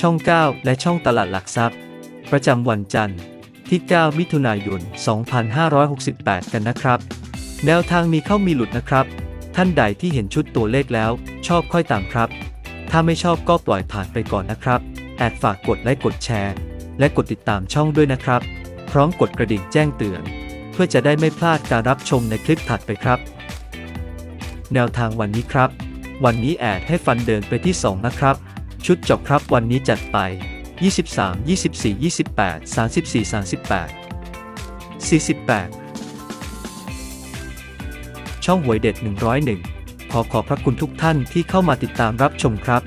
ช่อง 9 และช่องตลาดหลักทรัพย์ ประจำวันจันทร์ที่ 9 มิถุนายน 2568 กันนะครับ แนวทางมีเข้ามีหลุดนะครับ ท่านใดที่เห็นชุดตัวเลขแล้ว ชอบค่อยตามครับ ถ้าไม่ชอบก็ปล่อยผ่านไปก่อนนะครับแอดฝากกดไลค์กดแชร์ และกดติดตามช่องด้วยนะครับ พร้อมกดกระดิ่งแจ้งเตือน เพื่อจะได้ไม่พลาดการรับชมในคลิปถัดไปครับ แนวทางวันนี้ครับ วันนี้แอดให้ฟันเดินไปที่ 2 นะครับ ชุดจบครับวันนี้จัดไป 23 24 28 34 38 48 ช่องหวยเด็ด 101 ขอขอบพระคุณทุกท่านที่เข้ามาติดตามรับชมครับ